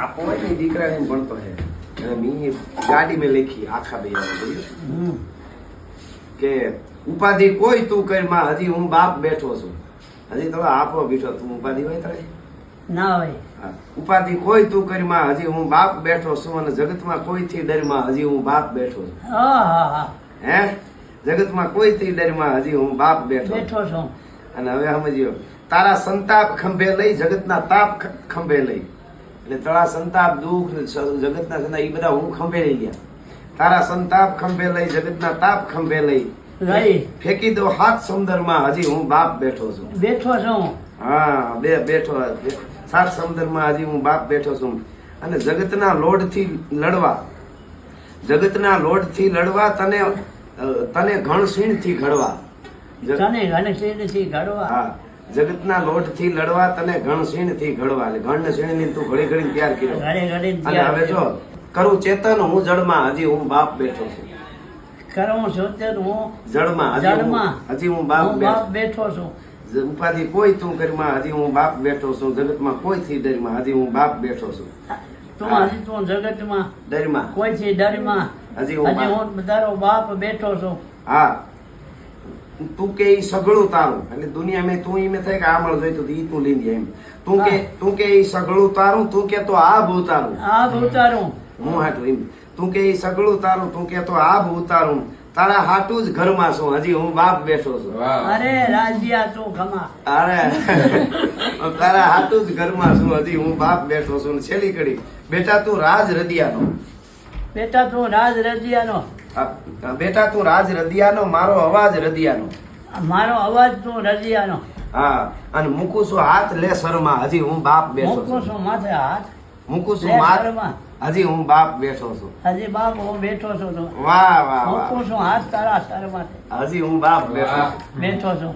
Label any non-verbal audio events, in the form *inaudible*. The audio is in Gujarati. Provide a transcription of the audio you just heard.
આપો હોય ને દીકરાને ભણતો હે અને મી ગાડી મેં લખી આખા બે કે ઉપાધિ કોઈ તું કરમાં હજી હું બાપ બેઠો છું. હજી તો આપો બેઠો તું ઉપાધિ હોય તારે? ના હોય. ઉપાધિ કોઈ તું કરી માં હજી હું બાપ બેઠો છું અને જગતમાં કોઈથી ડરમાં હજી હું બાપ બેઠો છું? હા જગતમાં કોઈથી ડરમાં હજી હું બાપ બેઠો બેઠો છું. અને હવે સમજ્યો તારા સંતાપ ખંભે લઈ જગતના તાપ ખંભે લઈ. એટલે તળા સંતાપ દુઃખ જગતના સંતાપ એ બધા હું ખંભે લઈ ગયા. તારા સંતાપ ખંભે લઈ જગતના તાપ ખંભે લઈ. ફેંકી દો હાથ સમુદરમાં હજી હું બાપ બેઠો છું. બેઠો છું. હા બે બેઠો સાત સમુદરમાં હજી હું બાપ બેઠો છું. અને જગતના લોડથી લડવા. જગતના લોડથી લડવા તને તને ઘણસીણથી ઘડવા. તને ઘનશ્રીથી ઘડવા. હા. જગતના લોટથી લડવા તને ઘણસીણથી ઘડવા. એટલે ઘણસીણની તું ઘડી ઘડી તૈયાર કર્યો. અને હવે જો કરું ચેતન હું જળમાં હજી હું બાપ બેઠો છું. કરું ચેતન હું જળમાં હજી હું- જળમાં. હજી હું બાપ બેઠો છું. ઉપાધિ કોઈ તું ઘરમાં હજી હું બાપ બેઠો છું. જગતમાં કોઈ થી ડરમાં હજી હું બાપ બેઠો છું. તું હજી તું જગતમાં ડરમાં. કોઈથી ડરમાં? હજી હું હજી હું તારો બાપ બેઠો છું. હા. તું કે એ સગળું તારું. એટલે દુનિયા મેં તું એમ થાય કે આ મળ જોઈતું ઈ તું લઈ એમ. તું કે તું કે ઈ સગળું તારું તું કે તો આ ભૂ તારું આ ઉતારું હું હાટું એમ. તું કે ઈ સગળું તારું તું કે તો આ ભૂ તારું તારા હાટું જ ઘરમાં છું. હજી હું બાપ બેઠો છું. અરે રાજ્યા તું ખમા અરે. *laughs* તારા હાટું જ ઘરમાં છું. હજી હું બાપ બેઠો છું ને છેલ્લી કડી. બેટા તું રાજ રદિયાનો. બેટા તું રાજ રજિયાનો આ- બેટા તું રાજ રદિયાનો મારો અવાજ રદિયાનો. મારો અવાજ તું રદિયાનો. હા અને મૂકું છું હાથ લે શરમાં હજી હું બાપ બેઠો મૂકું છું. માથે હાથ. મૂકું છું માથ હજી હું બાપ બેઠો છું. હજી બાપ હું બેઠો છું વાહ વાહ વાહ. મૂકું છું હાથ તારા શરમા હજી હું બાપ બેઠો બેઠો છું.